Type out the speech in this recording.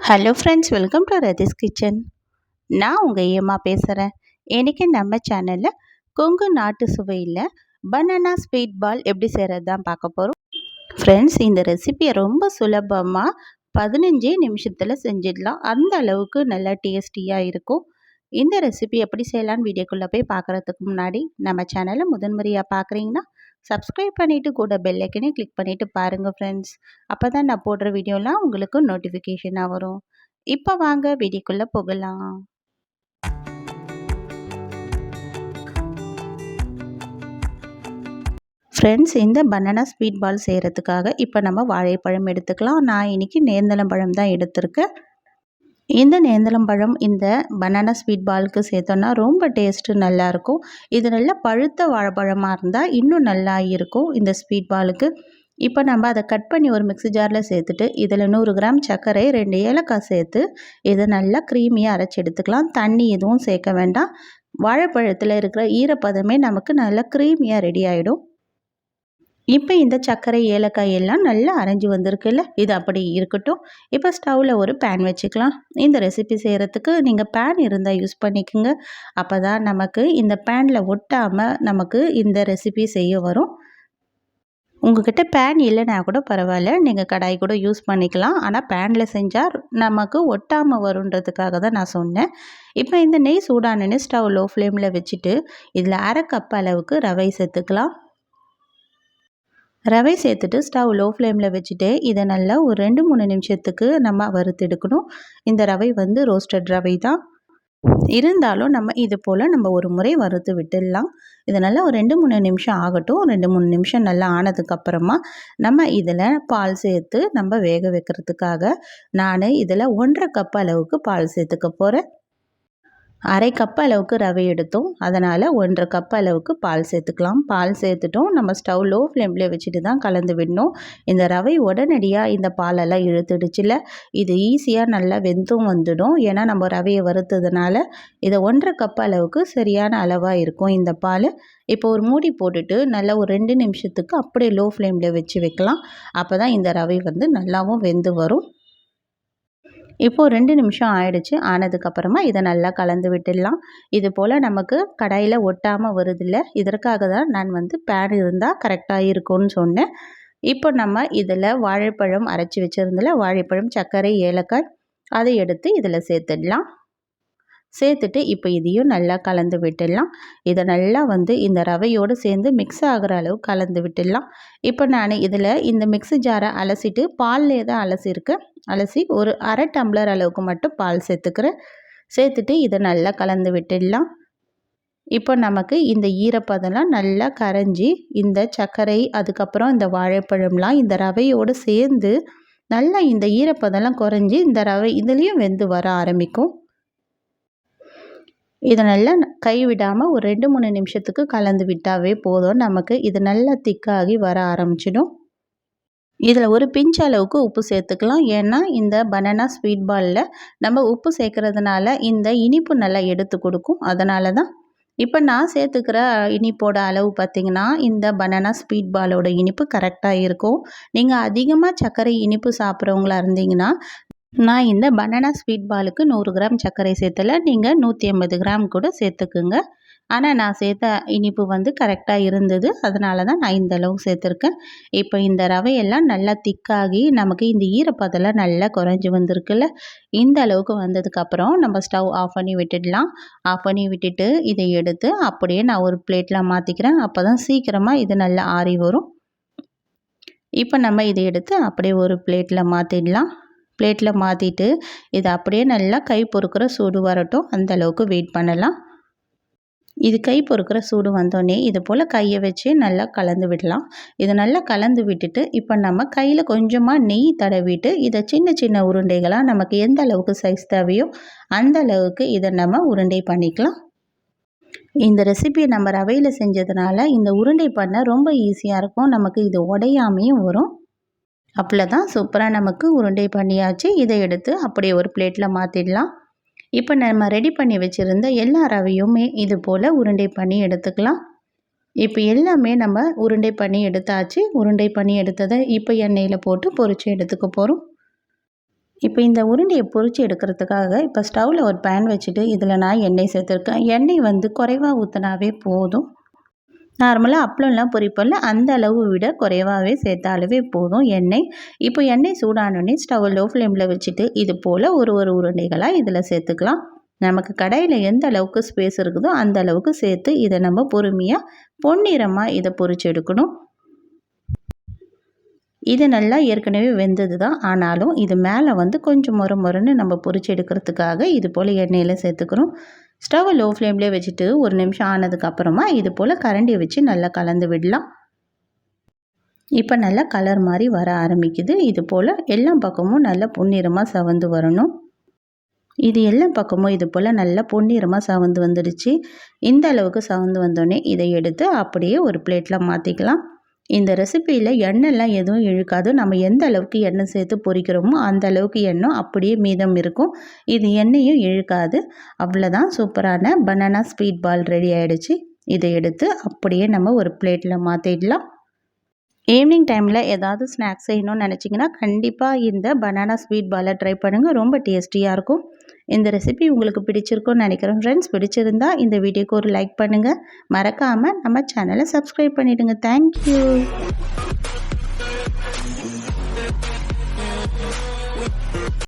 Hello friends welcome to Rathi's kitchen நான் உங்கள் ஏமா பேசுகிறேன் இன்றைக்கி நம்ம சேனலில் கொங்கு நாட்டு சுவையில் பனானா ஸ்வீட் பால் எப்படி செய்கிறது தான் பார்க்க போகிறோம் ஃப்ரெண்ட்ஸ் இந்த ரெசிபியை ரொம்ப சுலபமாக பதினஞ்சே நிமிஷத்தில் செஞ்சிடலாம். அந்த அளவுக்கு நல்லா டேஸ்டியாக இருக்கும். இந்த ரெசிபி எப்படி செய்யலான்னு வீடியோக்குள்ளே போய் பார்க்குறதுக்கு முன்னாடி நம்ம சேனலை முதன்முறையாக பார்க்குறீங்கன்னா சப்ஸ்கிரைப் பண்ணிவிட்டு கூட பெல்லைக்கனே கிளிக் பண்ணிவிட்டு பாருங்கள் ஃப்ரெண்ட்ஸ் அப்போ தான் நான் போடுற வீடியோலாம் உங்களுக்கு நோட்டிஃபிகேஷனாக வரும். இப்போ வாங்க வீடியோக்குள்ளே போகலாம். ஃப்ரெண்ட்ஸ் இந்த பனானா ஸ்வீட் பால் செய்கிறதுக்காக இப்போ நம்ம வாழைப்பழம் எடுத்துக்கலாம். நான் இன்றைக்கி நேர்ந்தளம் பழம் தான் எடுத்திருக்கேன். இந்த நேந்திரம் பழம் இந்த பனானா ஸ்வீட் பாலுக்கு சேர்த்தோன்னா ரொம்ப டேஸ்ட்டு நல்லாயிருக்கும். இது நல்லா பழுத்த வாழைப்பழமாக இருந்தால் இன்னும் நல்லா இருக்கும் இந்த ஸ்வீட் பாலுக்கு இப்போ நம்ம அதை கட் பண்ணி ஒரு மிக்ஸி ஜாரில் சேர்த்துட்டு இதில் நூறு கிராம் சர்க்கரை ரெண்டு ஏலக்காய் சேர்த்து இதை நல்லா க்ரீமியாக அரைச்சி எடுத்துக்கலாம். தண்ணி எதுவும் சேர்க்க வேண்டாம். வாழைப்பழத்தில் இருக்கிற ஈரப்பதமே நமக்கு நல்லா க்ரீமியாக ரெடி ஆகிடும் இப்போ இந்த சர்க்கரை ஏலக்காய் எல்லாம் நல்லா அரைஞ்சி வந்திருக்குல்ல? இது அப்படி இருக்கட்டும். இப்போ ஸ்டவ்வில் ஒரு பேன் வச்சுக்கலாம். இந்த ரெசிபி செய்கிறதுக்கு நீங்கள் பேன் இருந்தால் யூஸ் பண்ணிக்கோங்க. அப்போ தான் நமக்கு இந்த பேனில் ஒட்டாமல் நமக்கு இந்த ரெசிபி செய்ய வரும். உங்ககிட்ட பேன் இல்லைனா கூட பரவாயில்ல. நீங்கள் கடாய் கூட யூஸ் பண்ணிக்கலாம். ஆனால் பேனில் செஞ்சால் நமக்கு ஒட்டாமல் வருன்றதுக்காக தான் நான் சொன்னேன். இப்போ இந்த நெய் சூடானு ஸ்டவ் லோ ஃப்ளேமில் வச்சுட்டு இதில் அரை கப் அளவுக்கு ரவை சேர்த்துக்கலாம். ரவை சேர்த்துட்டு ஸ்டவ் லோ ஃப்ளேமில் வச்சுட்டு இதை நல்லா ஒரு ரெண்டு மூணு நிமிஷத்துக்கு நம்ம வறுத்து எடுக்கணும். இந்த ரவை வந்து ரோஸ்டட் ரவை தான். இருந்தாலும் நம்ம இது போல் நம்ம ஒரு முறை வறுத்து விட்டுடலாம். இது நல்லா ஒரு ரெண்டு மூணு நிமிஷம் ஆகட்டும். ரெண்டு மூணு நிமிஷம் நல்லா ஆனதுக்கப்புறமா நம்ம இதில் பால் சேர்த்து நம்ம வேக வைக்கிறதுக்காக நான் இதில் ஒன்றரை கப் அளவுக்கு பால் சேர்த்துக்க போகிறேன் அரை கப் அளவுக்கு ரவை எடுத்தோம். அதனால் ஒன்றரை கப் அளவுக்கு பால் சேர்த்துக்கலாம். பால் சேர்த்துட்டோம். நம்ம ஸ்டவ் லோ ஃப்ளேமில் வச்சுட்டு தான் கலந்து விடணும். இந்த ரவை உடனடியாக இந்த பாலெல்லாம் இழுத்துடுச்சுல. இது ஈஸியாக நல்லா வெந்தும் வந்துடும். ஏன்னா நம்ம ரவையை வறுத்ததுனால இதை ஒன்றரை கப் அளவுக்கு சரியான அளவாக இருக்கும் இந்த பால். இப்போ ஒரு மூடி போட்டுட்டு நல்லா ஒரு ரெண்டு நிமிஷத்துக்கு அப்படியே லோ ஃப்ளேமில் வச்சு வைக்கலாம். அப்போ தான் இந்த ரவை வந்து நல்லாவும் வெந்து வரும். இப்போது ரெண்டு நிமிஷம் ஆயிடுச்சு. ஆனதுக்கப்புறமா இதை நல்லா கலந்து விட்டுடலாம். இது போல் நமக்கு கடாயில் ஒட்டாமல் வருதில்ல. இதற்காக தான் நான் வந்து பேன் இருந்தால் கரெக்டாக இருக்கும்னு சொன்னேன். இப்போ நம்ம இதில் வாழைப்பழம் அரைச்சி வச்சுருந்தில் வாழைப்பழம் சர்க்கரை ஏலக்காய் அதை எடுத்து இதில் சேர்த்துடலாம். சேர்த்துட்டு இப்போ இதையும் நல்லா கலந்து விட்டுடலாம். இதை நல்லா வந்து இந்த ரவையோடு சேர்ந்து மிக்ஸ் ஆகிற அளவு கலந்து விட்டுடலாம். இப்போ நான் இதில் இந்த மிக்ஸி ஜாரை அலசிட்டு பால்லே தான் அலசியிருக்கேன். அலசி ஒரு அரை டம்ளர் அளவுக்கு மட்டும் பால் சேர்த்துக்கிறேன். சேர்த்துட்டு இதை நல்லா கலந்து விட்டுடலாம். இப்போ நமக்கு இந்த ஈரப்பதம்லாம் நல்லா கரைஞ்சி இந்த சர்க்கரை அதுக்கப்புறம் இந்த வாழைப்பழம்லாம் இந்த ரவையோடு சேர்ந்து நல்லா இந்த ஈரப்பதம்லாம் குறைஞ்சி இந்த ரவை இதுலேயும் வெந்து வர ஆரம்பிக்கும். இது நல்லா கை விடாமல் ஒரு ரெண்டு மூணு நிமிஷத்துக்கு கலந்து விட்டாவே போதும். நமக்கு இது நல்லா திக்காகி வர ஆரம்பிச்சிடும். இதில் ஒரு பிஞ்ச் அளவுக்கு உப்பு சேர்த்துக்கலாம். ஏன்னா இந்த பனானா ஸ்வீட் பாலில் நம்ம உப்பு சேர்க்குறதுனால இந்த இனிப்பு நல்லா எடுத்து கொடுக்கும். அதனால தான். இப்போ நான் சேர்த்துக்கிற இனிப்போட அளவு பார்த்திங்கன்னா இந்த பனானா ஸ்வீட் பாலோட இனிப்பு கரெக்டாக இருக்கும். நீங்கள் அதிகமாக சர்க்கரை இனிப்பு சாப்பிட்றவங்களா இருந்தீங்கன்னா நான் இந்த பனானா ஸ்வீட் பாலுக்கு நூறு கிராம் சர்க்கரை சேர்த்தல. நீங்கள் நூற்றி ஐம்பது கிராம் கூட சேர்த்துக்குங்க. ஆனால் நான் சேர்த்த இனிப்பு வந்து கரெக்டாக இருந்தது. அதனால தான் நான் இந்த அளவுக்கு சேர்த்துருக்கேன். இப்போ இந்த ரவையெல்லாம் நல்லா திக்காகி நமக்கு இந்த ஈரப்பதெல்லாம் நல்லா குறைஞ்சி வந்திருக்குல்ல. இந்த அளவுக்கு வந்ததுக்கப்புறம் நம்ம ஸ்டவ் ஆஃப் பண்ணி விட்டுடலாம். ஆஃப் பண்ணி விட்டுட்டு இதை எடுத்து அப்படியே நான் ஒரு பிளேட்டில் மாற்றிக்கிறேன் அப்போ தான் சீக்கிரமாக இது நல்லா ஆறி வரும். இப்போ நம்ம இதை எடுத்து அப்படியே ஒரு பிளேட்டில் மாற்றிடலாம் பிளேட்டில் மாற்றிட்டு இதை அப்படியே நல்லா கை பொறுக்கிற சூடு வரட்டும். அந்தளவுக்கு வெயிட் பண்ணலாம். இது கை பொறுக்கிற சூடு வந்தோடனே இது போல் கையை வச்சு நல்லா கலந்து விடலாம். இதை நல்லா கலந்து விட்டுட்டு இப்போ நம்ம கையில் கொஞ்சமாக நெய் தடவிட்டு இதை சின்ன சின்ன உருண்டைகளாக நமக்கு எந்த அளவுக்கு சைஸ் தேவையோ அந்த அளவுக்கு இதை நம்ம உருண்டை பண்ணிக்கலாம். இந்த ரெசிபியை நம்ம ரவையில் செஞ்சதுனால இந்த உருண்டை பண்ண ரொம்ப ஈஸியாக இருக்கும். நமக்கு இது உடையாமையும் வரும். அப்பள தான் சூப்பராக நமக்கு உருண்டை பண்ணியாச்சு. இதை எடுத்து அப்படியே ஒரு பிளேட்டில் மாற்றிடலாம் இப்போ நம்ம ரெடி பண்ணி வச்சுருந்த எல்லா ரவையுமே இது போல் உருண்டை பண்ணி எடுத்துக்கலாம். இப்போ எல்லாமே நம்ம உருண்டை பண்ணி எடுத்தாச்சு. உருண்டை பண்ணி எடுத்ததை இப்போ எண்ணெயில் போட்டு பொறிச்சு எடுத்துக்க போகிறோம் இப்போ இந்த உருண்டையை பொறிச்சு எடுக்கிறதுக்காக இப்போ ஸ்டவ்வில் ஒரு பேன் வச்சுட்டு இதில் நான் எண்ணெய் சேர்த்துருக்கேன். எண்ணெய் வந்து குறைவாக ஊற்றினாவே போதும். நார்மலாக அப்பளம்லாம் பொரிப்போம்ல அந்த அளவு விட குறைவாகவே சேர்த்தாலவே போதும் எண்ணெய். இப்போ எண்ணெய் சூடானோடனே ஸ்டவ் லோ ஃப்ளேமில் வச்சுட்டு இது போல் ஒரு ஒரு உருண்டைகளாக இதில் சேர்த்துக்கலாம். நமக்கு கடையில் எந்த அளவுக்கு ஸ்பேஸ் இருக்குதோ அந்த அளவுக்கு சேர்த்து இதை நம்ம பொறுமையாக பொன்னிறமாக இதை பொறிச்சு எடுக்கணும். இது நல்லா ஏற்கனவே வெந்தது தான் ஆனாலும் இது மேலே வந்து கொஞ்சம் முறை முறைன்னு நம்ம பொரிச்சு எடுக்கிறதுக்காக இது போல் எண்ணெயில் சேர்த்துக்கிறோம் ஸ்டவ்வை லோ ஃப்ளேம்லேயே வச்சுட்டு ஒரு நிமிஷம் ஆனதுக்கப்புறமா இது போல் கரண்டியை வச்சு நல்லா கலந்து விடலாம். இப்போ நல்லா கலர் மாதிரி வர ஆரம்பிக்குது. இது போல் எல்லா பக்கமும் நல்லா பொன்னிறமாக சவந்து வரணும். இது எல்லா பக்கமும் இது போல் நல்லா பொன்னிறமாக சவந்து வந்துடுச்சு. இந்த அளவுக்கு சவந்து வந்தோடனே இதை எடுத்து அப்படியே ஒரு பிளேட்டில் மாற்றிக்கலாம் இந்த ரெசிப்பியில் எண்ணெய்லாம் எதுவும் இழுக்காது. நம்ம எந்த அளவுக்கு எண்ணெய் சேர்த்து பொரிக்கிறோமோ அந்த அளவுக்கு எண்ணெய் அப்படியே மீதம் இருக்கும். இது எண்ணெயும் இழுக்காது. அவ்வளோதான் சூப்பரான பனானா ஸ்வீட் பால் ரெடி ஆகிடுச்சு இதை எடுத்து அப்படியே நம்ம ஒரு பிளேட்டில் மாற்றிடலாம் ஈவினிங் டைமில் ஏதாவது ஸ்நாக்ஸ் செய்யணும்னு நினச்சிங்கன்னா கண்டிப்பாக இந்த பனானா ஸ்வீட் பாலை ட்ரை பண்ணுங்கள் ரொம்ப டேஸ்டியாக இருக்கும். இந்த ரெசிபி உங்களுக்கு பிடிச்சிருக்கும்னு நினைக்கிறேன் ஃப்ரெண்ட்ஸ் பிடிச்சிருந்தா இந்த வீடியோக்கு ஒரு லைக் பண்ணுங்கள் மறக்காமல் நம்ம சேனலை சப்ஸ்கிரைப் பண்ணிவிடுங்க தேங்க்யூ